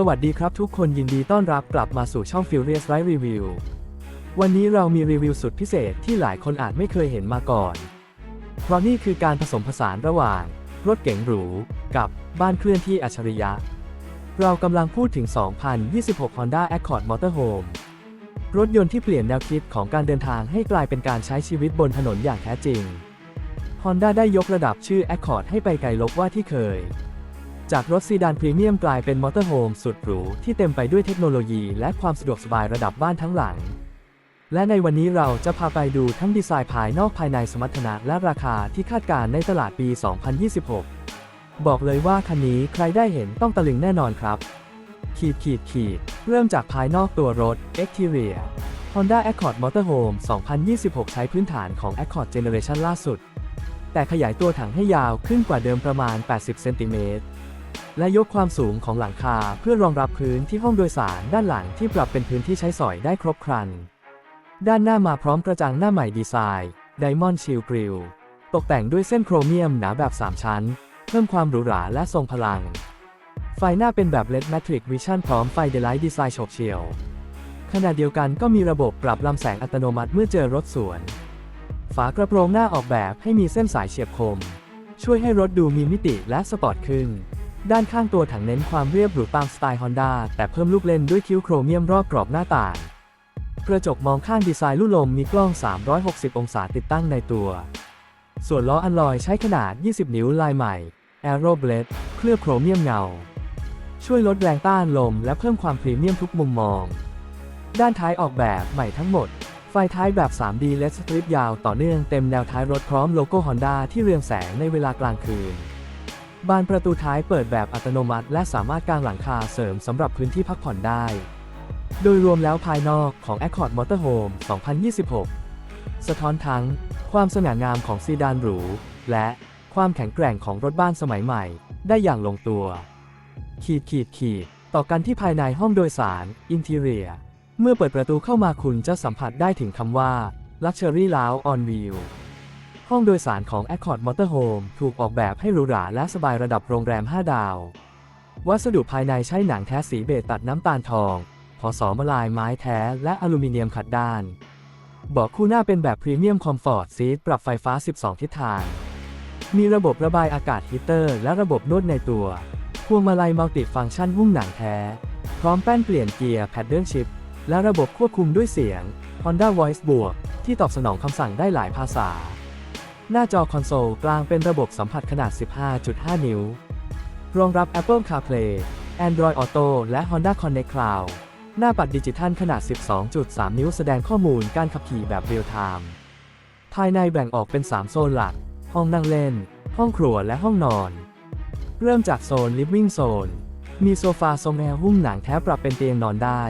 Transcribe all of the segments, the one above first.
สวัสดีครับทุกคนยินดีต้อนรับกลับมาสู่ช่อง Furious Ride Review วันนี้เรามีรีวิวสุดพิเศษที่หลายคนอาจไม่เคยเห็นมาก่อน เพราะนี่คือการผสมผสานระหว่าง รถเก๋งหรู กับบ้านเคลื่อนที่อัจฉริยะ เรากำลังพูดถึง 2026 Honda Accord Motorhome รถยนต์ที่เปลี่ยนแนวคิดของการเดินทางให้กลายเป็นการใช้ชีวิตบนถนนอย่างแท้จริง Honda ได้ยกระดับชื่อ Accord ให้ไปไกลลบว่าที่เคย จากรถซีดานพรีเมียมกลายเป็นมอเตอร์โฮมสุดหรูที่เต็มไปด้วยเทคโนโลยีและความสะดวกสบายระดับบ้านทั้งหลัง และในวันนี้เราจะพาไปดูทั้งดีไซน์ภายนอกภายในสมรรถนะและราคาที่คาดการณ์ในตลาดปี 2026 บอกเลยว่าคันนี้ใครได้เห็นต้องตะลึงแน่นอนครับ ขีดขีดขีดเริ่มจากภายนอกตัวรถ Exterior Honda Accord Motorhome 2026 ใช้พื้นฐานของ Accord Generation ล่าสุด แต่ขยายตัวถังให้ยาวขึ้นกว่าเดิมประมาณ 80 เซนติเมตร และยกความสูงของหลังคาเพื่อรองรับพื้นที่ห้องโดยสารด้านหลังที่ปรับเป็นพื้นที่ใช้สอยได้ครบครัน ด้านหน้ามาพร้อมกระจังหน้าใหม่ดีไซน์ Diamond Shield Grille ตกแต่งด้วยเส้นโครเมียมหนาแบบ 3 ชั้น เพิ่มความหรูหราและทรงพลัง ไฟหน้าเป็นแบบ LED Matrix Vision พร้อมไฟ Daylight Design โฉบเฉี่ยว ขณะเดียวกันก็มีระบบปรับลำแสงอัตโนมัติเมื่อเจอรถสวน ฝากระโปรงหน้าออกแบบให้มีเส้นสายเฉียบคม ช่วยให้รถดูมีมิติและสปอร์ตขึ้น ด้านข้างตัวถังเน้นความเรียบหรูตามสไตล์ Honda แต่เพิ่มลูกเล่นด้วยคิ้วโครเมียมรอบกรอบหน้าต่าง กระจกมองข้างดีไซน์ลู่ลมมีกล้อง 360 องศาติดตั้งในตัว ส่วนล้ออัลลอยใช้ขนาด 20 นิ้วลายใหม่ Aero Blade เคลือบโครเมียมเงา ช่วยลดแรงต้านลมและเพิ่มความพรีเมียมทุกมุมมอง ด้านท้ายออกแบบใหม่ทั้งหมด ไฟท้ายแบบ 3D LED strip ยาวต่อเนื่องเต็มแนวท้ายรถพร้อมโลโก้ Honda ที่เรืองแสงในเวลากลางคืน บานประตูท้ายเปิดแบบอัตโนมัติ และสามารถกางหลังคาเสริมสำหรับพื้นที่พักผ่อนได้ โดยรวมแล้วภายนอกของ Accord Motorhome 2026 สะท้อนทั้ง ความสง่างามของซีดานหรู และความแข็งแกร่งของรถบ้านสมัยใหม่ ได้อย่างลงตัว ขีดขีดขีดต่อกันที่ภายในห้องโดยสาร Interior เมื่อเปิดประตูเข้ามาคุณจะสัมผัสได้ถึงคำว่า Luxury Lounge on Wheel ห้องโดยสารของ Accord Motorhome ถูกออกแบบให้หรูหราและสบายระดับโรงแรม 5 ดาว วัสดุภายในใช้หนังแท้สีเบจตัดน้ำตาลทองผสมลายไม้แท้และอลูมิเนียมขัดด้าน เบาะคู่หน้าเป็นแบบพรีเมียมคอมฟอร์ตซีทปรับไฟฟ้า 12 ทิศทาง มีระบบระบายอากาศฮีเตอร์ และระบบนวดในตัว พวงมาลัยมัลติฟังก์ชันหุ้มหนังแท้ พร้อมแป้นเปลี่ยนเกียร์แพดเดิลชิพและระบบควบคุมด้วยเสียง Honda Voice บวกที่ตอบสนองคำสั่งได้หลายภาษา หน้าจอคอนโซลกลางเป็นระบบสัมผัสขนาด 15.5 นิ้ว รองรับ Apple CarPlay Android Auto และ Honda Connect Cloud หน้าปัดดิจิทัลขนาด 12.3 นิ้วแสดงข้อมูลการขับขี่แบบเรียลไทม์ ภายในแบ่งออกเป็น 3 โซนหลัก ห้องนั่งเล่น ห้องครัวและห้องนอน เริ่มจากโซน Living Zone มีโซฟาทรงแอร์หุ้มหนังแท้ปรับเป็นเตียงนอนได้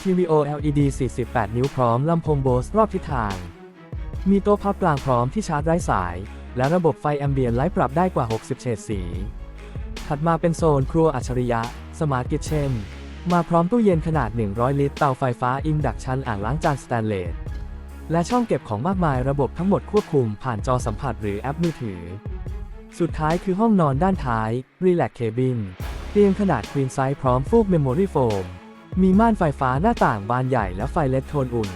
ทีวี OLED 48 นิ้วพร้อมลำโพงโบสรอบทิศทาง มีโต๊ะพับกลางพร้อมที่ชาร์จไร้สาย และระบบไฟแอมเบียนไลท์ปรับได้กว่า 60 เฉดสี ถัดมาเป็นโซนครัวอัจฉริยะ สมาร์ทกิ t เช่น มาพร้อมตู้เย็นขนาด 100 ลิตร เตาไฟฟ้าอินดักชันอ่างล้างจานสแตนเลส และช่องเก็บของมากมายระบบทั้งหมดควบคุมผ่านจอสัมผัสหรือแอปมือถือ สุดท้ายคือห้องนอนด้านท้าย Relax Cabin เตียงขนาด Queen Size พร้อมฟูก Memory Foam มีม่านไฟฟ้าหน้าต่างบานใหญ่และไฟเลดโทนอุ่น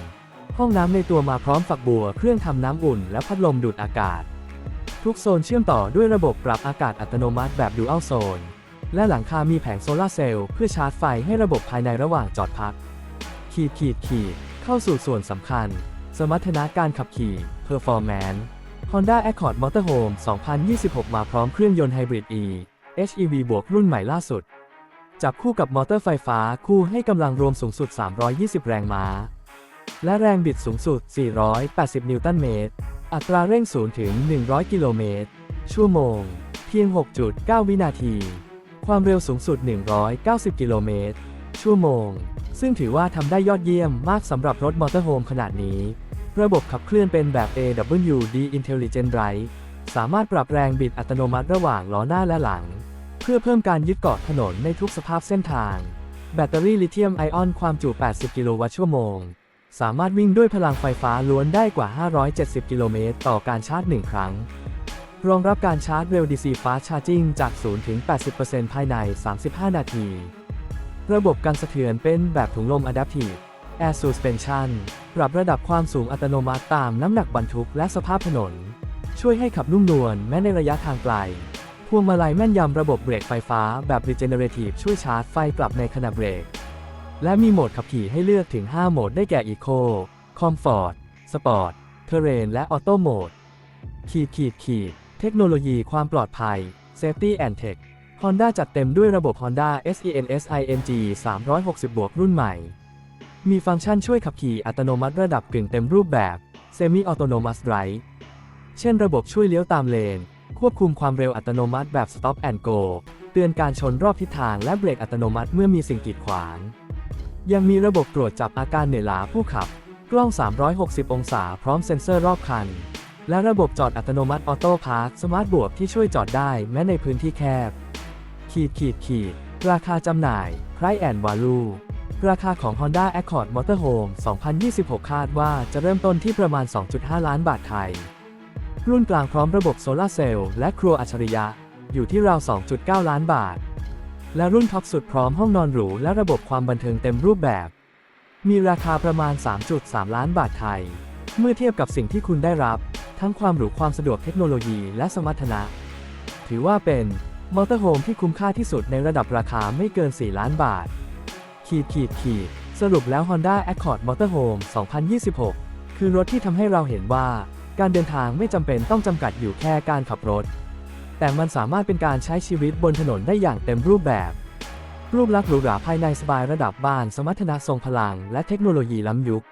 ห้องน้ำในตัวมาพร้อมฝักบัว เครื่องทำน้ำอุ่น และพัดลมดูดอากาศ ทุกโซนเชื่อมต่อด้วยระบบปรับอากาศอัตโนมัติแบบ Dual Zone และหลังคามีแผงโซลาร์เซลล์เพื่อชาร์จไฟให้ระบบภายในระหว่างจอดพัก ขีดขีดขีดเข้าสู่ส่วนสำคัญ สมรรถนะการขับขี่ Performance Honda Accord Motorhome 2026 มาพร้อมเครื่องยนต์ไฮบริด E HEV บวกรุ่นใหม่ล่าสุด จับคู่กับมอเตอร์ไฟฟ้าคู่ให้กำลังรวมสูงสุด 320 แรงม้า และแรงบิดสูงสุด 480 นิวตันเมตร อัตราเร่ง0ถึง 100 กิโลเมตร ชั่วโมง เพียง 6.9 วินาที ความเร็วสูงสุด 190 กิโลเมตร ชั่วโมง ซึ่งถือว่าทำได้ยอดเยี่ยมมากสำหรับรถมอเตอร์โฮมขนาดนี้ ระบบขับเคลื่อนเป็นแบบ AWD Intelligent Drive สามารถปรับแรงบิดอัตโนมัติระหว่างล้อหน้าและหลัง เพื่อเพิ่มการยึดเกาะถนนในทุกสภาพเส้นทาง แบตเตอรี่ลิเธียมไอออนความจุ 80 กิโลวัตต์ชั่วโมง สามารถวิ่งด้วยพลังไฟฟ้าล้วนได้กว่า 570 กิโลเมตรต่อการชาร์จ 1 ครั้ง รองรับการชาร์จเร็ว DC Fast Charging จาก 0 ถึง 80%ภายใน 35 นาที ระบบกันสะเทือนเป็นแบบถุงลม Adaptive Air Suspension ปรับระดับความสูงอัตโนมัติตามน้ำหนักบรรทุกและสภาพถนน ช่วยให้ขับนุ่มนวลแม้ในระยะทางไกล พวงมาลัยแม่นยำระบบเบรกไฟฟ้าแบบ Regenerative ช่วยชาร์จไฟกลับในขณะเบรก และมีโหมดขับขี่ให้เลือกถึง 5 โหมดได้แก่ Eco Comfort Sport Terrain และ Auto Mode ขีดขีดขีดเทคโนโลยีความปลอดภัย Safety and Tech Honda จัดเต็มด้วยระบบ Honda SENSING 360 บวกรุ่นใหม่ มีฟังก์ชันช่วยขับขี่อัตโนมัติระดับกึ่งเต็มรูปแบบ Semi Autonomous Drive เช่นระบบช่วยเลี้ยวตามเลน ควบคุมความเร็วอัตโนมัติแบบ Stop and Go เตือนการชนรอบทิศทางและเบรกอัตโนมัติเมื่อมีสิ่งกีดขวาง ยังมีระบบตรวจจับอาการเหนื่อยล้าผู้ขับ กล้อง 360 องศาพร้อมเซ็นเซอร์รอบคัน และระบบจอดอัตโนมัติออโต้พาร์คสมาร์ทบวกที่ช่วยจอดได้แม้ในพื้นที่แคบ ขีดขีดขีดราคาจำหน่าย Price and Value ราคาของ Honda Accord Motorhome 2026 คาดว่าจะเริ่มต้นที่ประมาณ 2.5 ล้านบาทไทย รุ่นกลางพร้อมระบบโซลาร์เซลล์และครัวอัจฉริยะ อยู่ที่ราว 2.9 ล้านบาท และรุ่นท็อปสุดพร้อมห้องนอนหรูและระบบความบันเทิงเต็มรูปแบบ มีราคาประมาณ 3.3 ล้านบาทไทย เมื่อเทียบกับสิ่งที่คุณได้รับ ทั้งความหรูความสะดวกเทคโนโลยีและสมรรถนะ ถือว่าเป็นมอเตอร์โฮมที่คุ้มค่าที่สุดในระดับราคาไม่เกิน 4 ล้านบาท ขีดขีดขีดสรุปแล้ว Honda Accord Motorhome 2026 คือรถที่ทำให้เราเห็นว่า การเดินทางไม่จำเป็นต้องจำกัดอยู่แค่การขับรถ แต่มันสามารถเป็นการใช้ชีวิตบนถนนได้อย่างเต็มรูปแบบ รูปลักษณ์หรูหราภายในสบายระดับบ้าน สมรรถนะทรงพลัง และเทคโนโลยีล้ำยุค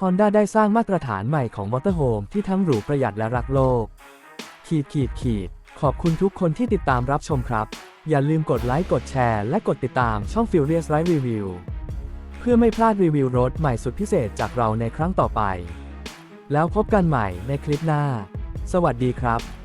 Honda ได้สร้างมาตรฐานใหม่ของมอเตอร์โฮมที่ทั้งหรูประหยัดและรักโลก ขีดขีดขีด ขอบคุณทุกคนที่ติดตามรับชมครับ อย่าลืมกดไลค์ กดแชร์ และกดติดตามช่อง Furious Life Review เพื่อไม่พลาดรีวิวรถใหม่สุดพิเศษจากเราในครั้งต่อไป แล้วพบกันใหม่ในคลิปหน้า สวัสดีครับ